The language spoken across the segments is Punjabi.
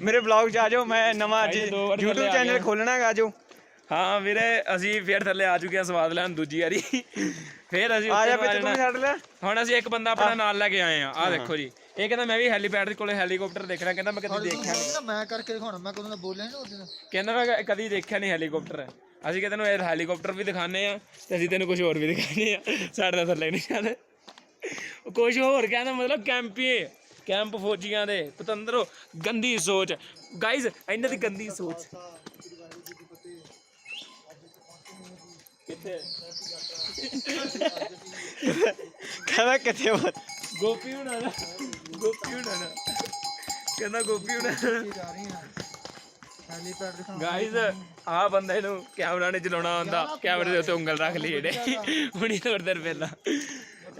ਮੇਰੇ ਵਲੌਗ 'ਚ ਆ ਜਾਓ ਮੈਂ ਨਵਾਂ ਅੱਜ ਭਾਈ ਦੋ ਵਾਰ ਥੱਲੇ YouTube ਆ ਚੈਨਲ ਗਿਆ। ਖੋਲਣਾ ਹੈਗਾ ਜੋ ਹਾਂ ਵੀਰੇ ਅਸੀਂ ਫੇਰ ਥੱਲੇ ਆ ਚੁੱਕੇ ਹਾਂ ਸਵਾਦ ਲੈਣ ਦੂਜੀ ਵਾਰੀ। ਫੇਰ ਅਸੀਂ ਆ ਉੱਤੇ ਜਾ ਨੂੰ ਆ ਵਿੱਚ ਤੂੰ ਜਾਣਾ। ਛੱਡ ਲੈ। ਹੁਣ ਅਸੀਂ ਇੱਕ ਬੰਦਾ ਆਪਣਾ ਨਾਲ ਲੈ ਕੇ ਆਏ ਆ ਆਹ ਦੇਖੋ ਜੀ। ਇਹ ਕਹਿੰਦਾ ਮੈਂ ਵੀ ਹੈਲੀਪੈਡ ਕੋਲੇ ਹੈਲੀਕਾਪਟਰ ਦੇਖਣਾ। ਕਹਿੰਦਾ ਮੈਂ ਕਦੀ ਦੇਖਿਆ ਨਹੀਂ। ਨਾ ਮੈਂ ਕਰਕੇ ਦਿਖਾਉਣਾ। ਮੈਂ ਕਦੋਂ ਦਾ ਬੋਲਿਆ ਨਹੀਂ ਉਸ ਦਿਨ ਕਹਿੰਦਾ ਮੈਂ ਕ- ਕਦੀ ਦੇਖਿਆ ਨਹੀਂ ਹੈਲੀਕਾਪਟਰ। ਅਸੀਂ ਕਹਿੰਦੇ ਨੂੰ ਇਹ ਹੈਲੀਕਾਪਟਰ ਵੀ ਦਿਖਾਣੇ ਆ ਤੇ ਅਸੀਂ ਤੈਨੂੰ ਕੁਝ ਹੋਰ ਵੀ ਦਿਖਾਣੇ ਆ ਸਾਡੇ ਦਾ ਥੱਲੇ ਨਹੀਂ ਜਾਂਦੇ ਕੁਝ ਹੋਰ ਕਹਿੰਦਾ ਮਤਲਬ ਕੈਂਪੀ ਕੈਂਪ ਫੌਜੀਆਂ ਦੇ। ਪਤੰਦਰੋ ਗੰਦੀ ਸੋਚ। ਗਾਇਜ਼ ਇਹਨਾਂ ਦੀ ਗੰਦੀ ਸੋਚ। ਕਿੱਥੇ? ਕਹਿੰਦਾ ਕਿੱਥੇ ਵਾ? ਗੋਪੀ ਹੁਣਾ ਦਾ। ਗੋਪੀ ਹੁਣਾ ਦਾ। ਕਹਿੰਦਾ ਗੋਪੀ ਹੁਣਾ ਜਾ ਰਹੀ ਹਾਂ ਹੈਲੀਪੈਡ ਗਾਇਜ਼ ਆ ਬੰਦੇ ਨੂੰ ਕੈਮਰਾ ਨੇ ਚਲਾਉਣਾ ਆਉਂਦਾ। ਕੈਮਰੇ ਦੇ ਉੱਤੇ ਉਂਗਲ ਰੱਖ ਲਈ ਇਹਨੇ। ਹੁਣੀ ਥੋੜੀ ਦੇਰ ਪਹਿਲਾਂ।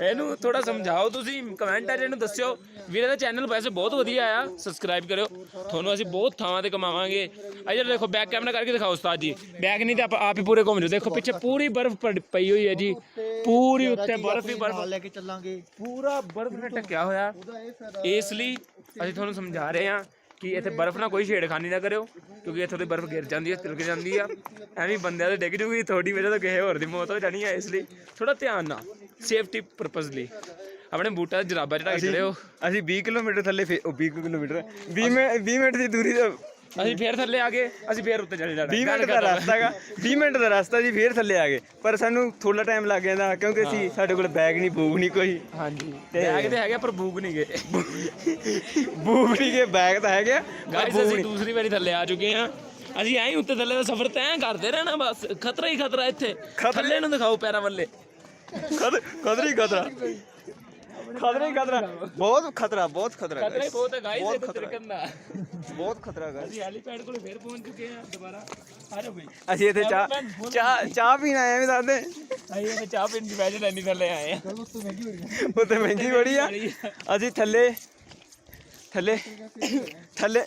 ਇਹਨੂੰ ਥੋੜਾ ਸਮਝਾਓ ਤੁਸੀਂ ਕਮੈਂਟ ਆ ਇਹਨੂੰ ਦੱਸਿਓ। ਵੀਰੇ ਦਾ ਚੈਨਲ ਵੈਸੇ ਬਹੁਤ ਵਧੀਆ ਆ ਸਬਸਕ੍ਰਾਈਬ ਕਰਿਓ। ਤੁਹਾਨੂੰ ਅਸੀਂ ਬਹੁਤ ਥਾਵਾਂ ਤੇ ਕਮਾਵਾਂਗੇ। ਇਧਰ ਦੇਖੋ ਬੈਕ ਕੈਮਰਾ ਕਰਕੇ ਦਿਖਾਓ ਉਸਤਾਦ ਜੀ। ਬੈਕ ਨਹੀਂ ਤੇ ਆਪ ਆਪ ਹੀ ਪੂਰੇ ਘੁੰਮ ਜਾਓ। ਦੇਖੋ ਪਿੱਛੇ ਪੂਰੀ ਬਰਫ਼ ਪਈ ਹੋਈ ਹੈ ਜੀ। ਪੂਰੀ ਉੱਤੇ ਬਰਫ਼ ਹੀ ਬਰਫ਼। ਲੈ ਕੇ ਚੱਲਾਂਗੇ। ਪੂਰਾ ਬਰਫ਼ ਨਾਲ ਢੱਕਿਆ ਹੋਇਆ। ਇਸ ਲਈ ਅਸੀਂ ਤੁਹਾਨੂੰ ਸਮਝਾ ਰਹੇ ਹਾਂ ਕਿ ਇੱਥੇ ਬਰਫ਼ ਨਾਲ ਕੋਈ ਛੇੜਖਾਨੀ ਨਾ ਕਰਿਓ ਕਿਉਂਕਿ ਇੱਥੋਂ ਦੀ ਬਰਫ਼ ਗਿਰ ਜਾਂਦੀ ਹੈ ਤਿਲਕ ਜਾਂਦੀ ਆ। ਐਵੇਂ ਬੰਦਿਆਂ ਦੇ ਡਿੱਗ ਜੂਗੀ ਤੁਹਾਡੀ ਵਜ੍ਹਾ ਤੋਂ ਕਿਸੇ ਹੋਰ ਦੀ ਮੌਤ ਹੋ ਜਾਣੀ ਹੈ ਇਸ ਲਈ ਥੋੜਾ ਧਿਆਨ ਨਾਲ। ਸੇਫਟੀ ਪਰਪਸ ਲਈ। ਆਪਣੇ ਬੂਟਾਂ ਤੇ ਜਰਾਬਾ ਚੜਾ ਕੇ ਚੜਿਓ ਅਸੀਂ 20 ਕਿਲੋਮੀਟਰ ਥੱਲੇ ਫੇ- ਉਹ 20 ਕਿਲੋਮੀਟਰ। 20 ਮਿੰਟ 20 ਮਿੰਟ ਦੀ ਦੂਰੀ ਦਾ ਅਸੀਂ ਫੇਰ ਥੱਲੇ ਆ ਗਏ। ਅਸੀਂ ਫੇਰ ਉੱਤੇ ਚਲੇ ਜਾਣਾ। 20 ਮਿੰਟ ਦਾ ਰਸਤਾ ਹੈਗਾ। 20 ਮਿੰਟ ਦਾ ਰਸਤਾ ਜੀ ਫੇਰ ਥੱਲੇ ਆ ਗਏ। ਪਰ ਸਾਨੂੰ ਥੋੜਾ ਟਾਈਮ ਲੱਗ ਜਾਂਦਾ ਕਿਉਂਕਿ ਅਸੀਂ ਸਾਡੇ ਕੋਲ ਬੈਗ ਨਹੀਂ ਬੂਗ ਨਹੀਂ ਕੋਈ। ਹਾਂਜੀ। ਬੈਗ ਤੇ ਹੈਗੇ ਪਰ ਬੂਗ ਨਹੀਂ ਗਏ। ਬੂਗ ਨਹੀਂ ਗਏ ਬੈਗ ਤਾਂ ਹੈਗੇ ਪਰ ਗਾਇਸ ਬੂਗ ਅਸੀਂ ਨਹੀਂ। ਦੂਸਰੀ ਵਾਰੀ ਥੱਲੇ ਆ ਚੁੱਕੇ ਹਾਂ। ਅਸੀਂ ਐਂ ਹੀ ਉੱਤੇ ਥੱਲੇ ਦਾ ਸਫ਼ਰ ਤੈਅ ਕਰਦੇ ਰਹਿਣਾ ਬਸ। ਖਤਰਾ ਹੀ ਖਤਰਾ ਇੱਥੇ। ਥੱਲੇ ਨੂੰ ਦਿਖਾਓ ਪੈਰਾਂ ਵੱਲੇ। ਖਤ- ਖਤਰਾ ਖਤਰਾ। ਖਤਰਾ ਹੀ ਖਤਰਾ। ਬਹੁਤ ਖਤਰਾ ਬਹੁਤ ਖਤਰਾ ਖਤਰਾ ਹੀ ਬਹੁਤ ਹੈ ਗਾਇਸ ਬਹੁਤ ਇਹ ਖਤਰਾ ਤਿਲਕਣ ਦਾ ਬਹੁਤ ਖਤਰਾ ਗਾ ਅਸੀਂ ਹੈਲੀਪੈਡ ਕੋਲ ਫੇਰ ਪਹੁੰਚ ਚੁੱਕੇ ਹਾਂ ਦੁਬਾਰਾ। ਆ ਜਾਓ ਬਈ। ਅਸੀਂ ਇੱਥੇ ਚਾਹ ਚਾਹ ਚਾਹ ਪੀਣ ਆਏ ਆ ਵੀ ਦੱਸਦੇ ਅਸੀਂ ਇਹ ਚਾਹ ਪੀਣ ਦੀ ਨਾਲ ਇੰਨੀ ਥੱਲੇ ਆਏ ਆ। ਉੱਤੇ ਮਹਿੰਗੀ ਬੜੀ ਆ। ਅਸੀਂ ਥੱਲੇ ਥੱਲੇ ਥੱਲੇ